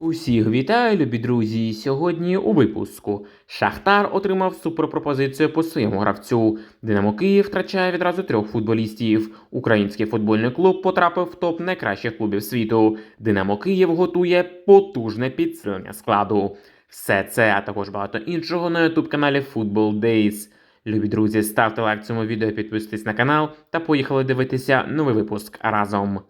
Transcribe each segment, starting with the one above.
Усіх вітаю, любі друзі! Сьогодні у випуску Шахтар отримав суперпропозицію по своєму гравцю. Динамо Київ втрачає відразу трьох футболістів. Український футбольний клуб потрапив в топ найкращих клубів світу. Динамо Київ готує потужне підсилення складу. Все це, а також багато іншого на youtube каналі Football Days. Любі друзі, ставте лайк цьому відео, підписуйтесь на канал та поїхали дивитися новий випуск разом.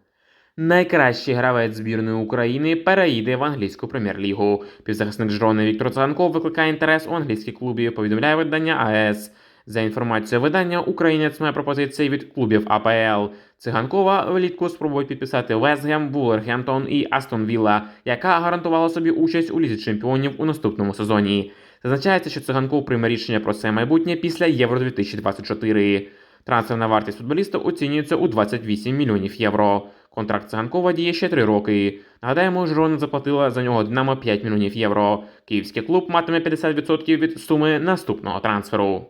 Найкращий гравець збірної України переїде в англійську прем'єр-лігу. Півзахисник Жрони Віктор Циганков викликає інтерес у англійських клубів. Повідомляє видання АЕС. За інформацією видання, українець має пропозиції від клубів АПЛ. Циганкова влітку спробують підписати Вестгем, Вулвергемптон і Астон Вілла, яка гарантувала собі участь у лізі чемпіонів у наступному сезоні. Зазначається, що циганков прийме рішення про своє майбутнє після Євро 2024. Трансферна вартість футболіста оцінюється у 28 мільйонів євро. Контракт циганкова діє ще три роки. Нагадаємо, Жирона заплатила за нього Динамо 5 мільйонів євро. Київський клуб матиме 50% від суми наступного трансферу.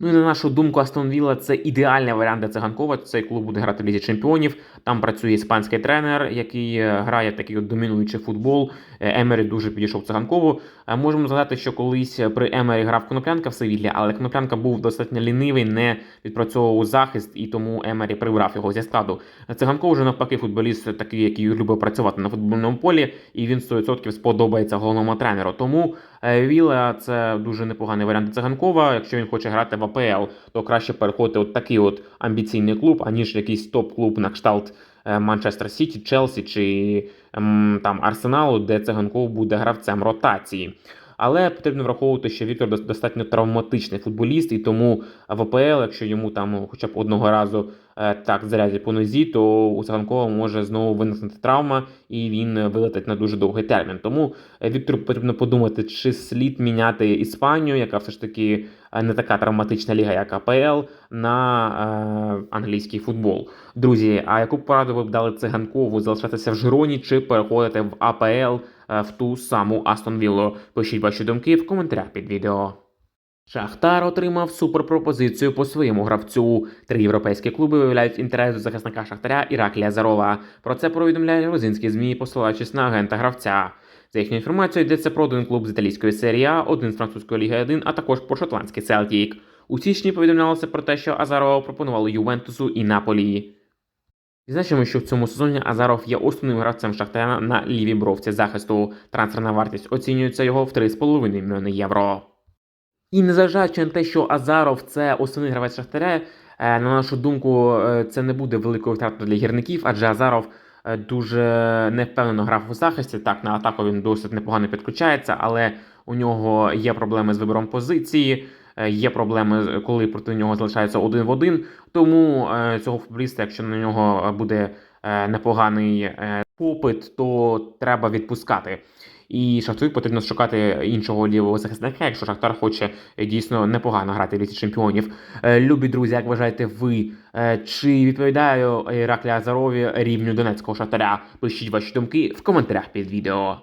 Ну і на нашу думку, Астон Вілла це ідеальний варіант для циганкова. Цей клуб буде грати в лізі чемпіонів. Там працює іспанський тренер, який е, грає такий от домінуючий футбол. Е, Емері дуже підійшов циганкову. Е, Можемо згадати, що колись при Емері грав Коноплянка в Севіллі, але Коноплянка був достатньо лінивий, не відпрацьовував захист, і тому Емері прибрав його зі складу. Циганков вже навпаки футболіст такий, який любить працювати на футбольному полі, і він 100% сподобається головному тренеру. Тому Віла це дуже непоганий варіант циганкова. Якщо він хоче грати в АПЛ, то краще переходити от такий от амбіційний клуб, аніж якийсь топ-клуб на кшталт е, Манчестер Сіті, Челсі чи ем, там Арсеналу, де циганков буде гравцем ротації. Але потрібно враховувати, що Віктор достатньо травматичний футболіст, і тому в АПЛ, якщо йому там хоча б одного разу так зарядять по нозі, то у Циганкова може знову виникнути травма, і він е, вилетить на дуже довгий термін. Тому е, Віктору потрібно подумати, чи слід міняти Іспанію, яка все ж таки е, не така травматична ліга, як АПЛ, на е, англійський футбол. Друзі, а яку пораду ви б дали циганкову залишатися в Жироні чи переходити в АПЛ е, в ту саму Астон Віллу? Пишіть ваші думки в коментарях під відео. Шахтар отримав суперпропозицію по своєму гравцю. Три європейські клуби виявляють інтерес до захисника Шахтаря Іраклія Зарова. Про це повідомляє грузинські ЗМІ, посилаючись на агента гравця. За їхньою інформацією, йдеться про один клуб з італійської серії А, один з французької ліги 1, а також про шотландський Селтік. У січні повідомлялося про те, що Азарова пропонували Ювентусу і Наполі. Відзначимо, що в цьому сезоні Азаров є основним гравцем Шахтаря на лівій бровці захисту. Трансферна вартість оцінюється його в 3,5 мільйони євро. І незважаючи на те, що Азаров це основний гравець Шахтаря, е, на нашу думку, е, це не буде великою втратою для гірників, адже Азаров е, дуже невпевнено грав у захисті. Так, на атаку він досить непогано підключається, але у нього є проблеми з вибором позиції. Є проблеми, коли проти нього залишається один в один. Тому цього футболіста, якщо на нього буде непоганий попит, то треба відпускати. І Шахтарю потрібно шукати іншого лівого захисника, якщо Шахтар хоче е, дійсно непогано грати в лісі чемпіонів. Е, Любі друзі, як вважаєте ви, е, чи відповідає Іраклі Азарові рівню Донецького Шахтаря? Пишіть ваші думки в коментарях під відео.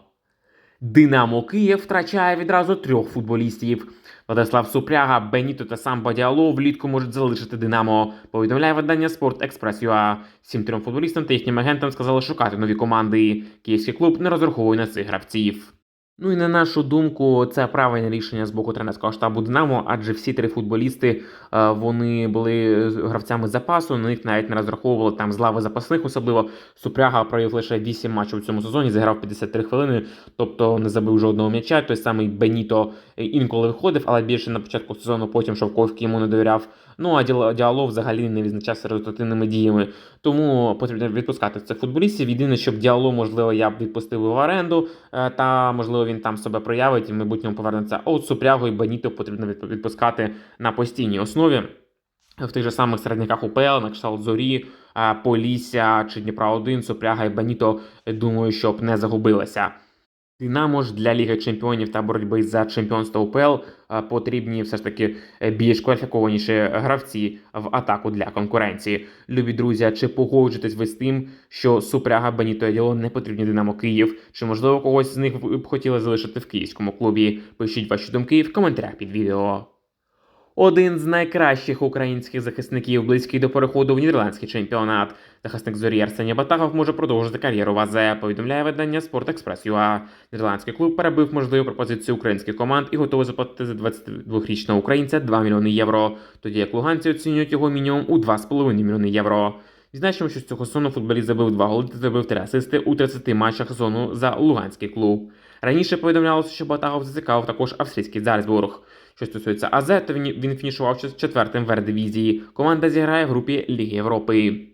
Динамо Київ втрачає відразу трьох футболістів. Владислав Супряга, Беніто та сам Бадіало влітку можуть залишити Динамо. Повідомляє видання Спорт Експрес ЮА. Всім трьом футболістам та їхнім агентам сказали шукати нові команди. Київський клуб не розраховує на цих гравців. Ну і на нашу думку, це правильне рішення з боку тренерського штабу Динамо, адже всі три футболісти е, вони були гравцями запасу, на них навіть не розраховували там з лави запасних, особливо Супряга провів лише 8 матчів у цьому сезоні, зіграв 53 хвилини, тобто не забив жодного м'яча. Той самий Беніто інколи виходив, але більше на початку сезону потім Шовковський йому не довіряв. Ну а Діалов взагалі не відзначався результативними діями. Тому потрібно відпускати цих футболістів. Єдине, щоб діало, можливо, я б відпустив в оренду, е, та можливо він там себе проявить і в майбутньому повернеться. А от Супрягу і Беніто потрібно відпускати на постійній основі. В тих же самих середняках УПЛ, на кшталт Зорі, е, Полісся чи Дніпра 1, Супряга і Беніто, думаю, щоб не загубилися. Динамо ж для Ліги Чемпіонів та боротьби за чемпіонство УПЛ потрібні все ж таки е, більш кваліфікованіші гравці в атаку для конкуренції. Любі друзі, чи погоджуєтесь ви з тим, що Супряга Беніто Діло не потрібні Динамо Київ? Чи можливо когось з них ви б хотіли залишити в київському клубі? Пишіть ваші думки в коментарях під відео. Один з найкращих українських захисників, близький до переходу в нідерландський чемпіонат. Захисник зорі Арсеній Батагов може продовжити кар'єру в АЗ, повідомляє видання Sport Нідерландський клуб перебив можливу пропозицію українських команд і готовий заплатити за 22-річного українця 2 мільйони євро, тоді як луганці оцінюють його мінімум у 2,5 мільйони євро. Відзначимо, що з цього сезону футболіст забив два голи та забив три асисти у 30 матчах сезону за луганський клуб. Раніше повідомлялося, що Батагов зацікавив також австрійський Зальцбург. Що стосується АЗ, то він, він фінішував четвертим в Р-дивізії. Команда зіграє в групі Ліги Європи.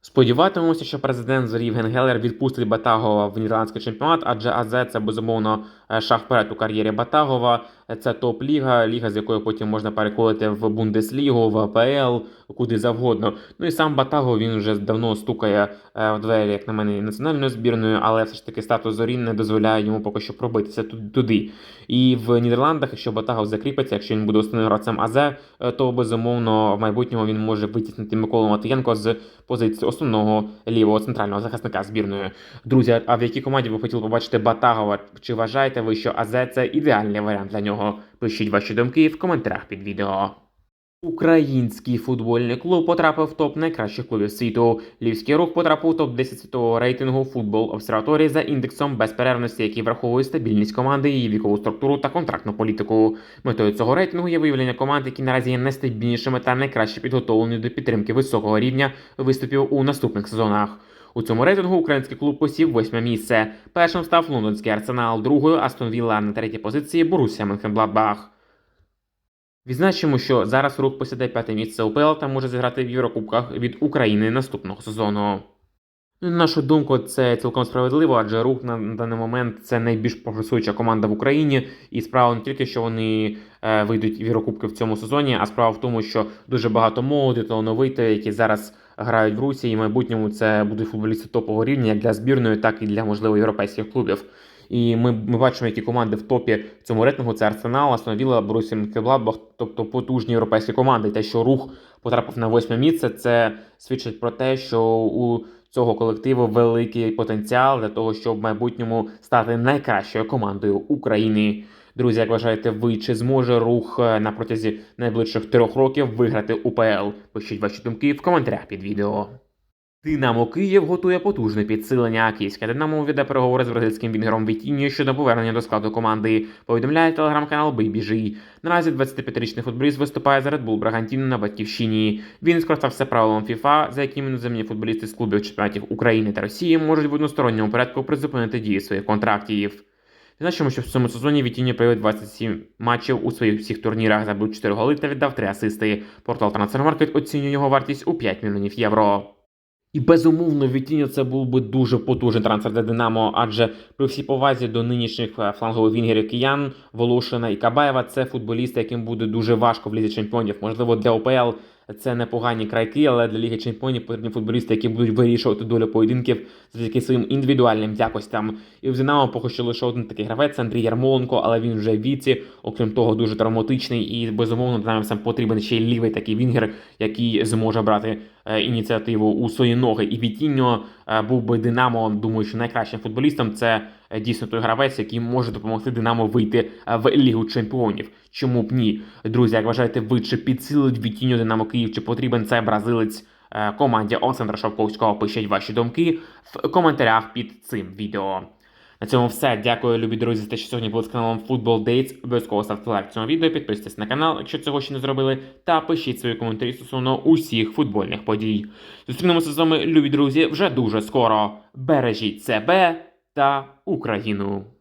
Сподіватимемося, що президент Зорів Генгелер відпустить Батагова в нідерландський чемпіонат, адже АЗ це безумовно е, шаг вперед у кар'єрі Батагова. Це топ-ліга, ліга, з якої потім можна переходити в Бундеслігу, в АПЛ, куди завгодно. Ну і сам Батагов він вже давно стукає е, в двері, як на мене, і національною збірною, але все ж таки статус Зорі не дозволяє йому поки що пробитися ту- туди. І в Нідерландах, якщо Батагов закріпиться, якщо він буде основним гравцем АЗ, е, то безумовно в майбутньому він може витіснити Миколу Матиєнко з позиції основного лівого центрального захисника збірної. Друзі, а в якій команді ви хотіли побачити Батагова? Чи вважаєте ви, що АЗ це ідеальний варіант для нього? Пишіть ваші думки в коментарях під відео. Український футбольний клуб потрапив в топ найкращих клубів світу. Львівський рух потрапив у топ 10 світового рейтингу футбол обсерваторії за індексом безперервності, який враховує стабільність команди, її вікову структуру та контрактну політику. Метою цього рейтингу є виявлення команд, які наразі є найстабільнішими та найкраще підготовлені до підтримки високого рівня виступів у наступних сезонах. У цьому рейтингу український клуб посів восьме місце. Першим став лондонський арсенал, другою Астон Вілла, на третій позиції Борусsia Менхенбладбах. Відзначимо, що зараз рух посідає п'яте місце УПЛ та може зіграти в Єврокубках від України наступного сезону. Ну, На нашу думку, це цілком справедливо, адже рух на даний момент це найбільш прогресуюча команда в Україні. І справа не тільки, що вони е, вийдуть в Єврокубки в цьому сезоні, а справа в тому, що дуже багато молоді, талановитих, які зараз грають в Русі, і в майбутньому це будуть футболісти топового рівня як для збірної, так і для можливо європейських клубів. І ми, ми бачимо, які команди в топі цьому рейтингу це Арсенал, Астон Вілла, Борусsia тобто потужні європейські команди. Те, що рух потрапив на восьме місце, це свідчить про те, що у цього колективу великий потенціал для того, щоб в майбутньому стати найкращою командою України. Друзі, як вважаєте, ви чи зможе рух е, на протязі найближчих трьох років виграти УПЛ? Пишіть ваші думки в коментарях під відео. Динамо Київ готує потужне підсилення. Київське Динамо веде переговори з бразильським вінгером Вітіньо щодо повернення до складу команди. Повідомляє телеграм-канал BBG. Наразі 25-річний футболіст виступає за Red Bull Брагантін на батьківщині. Він скористався правилом FIFA, за яким іноземні футболісти з клубів чемпіонатів України та Росії можуть в односторонньому порядку призупинити дії своїх контрактів. Значимо, що в цьому сезоні Вітіньо провів 27 матчів у своїх всіх турнірах, забив 4 голи та віддав 3 асисти. Портал Transfermarkt оцінює його вартість у 5 мільйонів євро. І безумовно, Вітіньо це був би дуже потужний трансфер для Динамо, адже при всій повазі до нинішніх е, флангових вінгерів киян, Волошина і Кабаєва це футболісти, яким буде дуже важко в лізі чемпіонів. Можливо, для ОПЛ це непогані крайки, але для Ліги Чемпіонів потрібні футболісти, які будуть вирішувати долю поєдинків завдяки своїм індивідуальним якостям. І в Динамо поки що лише один такий гравець Андрій Ярмоленко, але він вже в віці, окрім того, дуже травматичний. І безумовно динамівцям потрібен ще й лівий такий вінгер, який зможе брати ініціативу у свої ноги. І Вітіньо е, був би Динамо, думаю, що найкращим футболістом це е, дійсно той гравець, який може допомогти Динамо вийти е, в Лігу Чемпіонів. Чому б ні? Друзі, як вважаєте, ви чи підсилить Вітіньо Динамо Київ, чи потрібен цей бразилець е, команді Олександра Шовковського? Пишіть ваші думки в коментарях під цим відео. На цьому все. Дякую, любі друзі, за те, що сьогодні були з каналом Football Dates. Обов'язково ставте лайк цьому відео, підписуйтесь на канал, якщо цього ще не зробили, та пишіть свої коментарі стосовно усіх футбольних подій. Зустрінемося з вами, любі друзі, вже дуже скоро. Бережіть себе та Україну!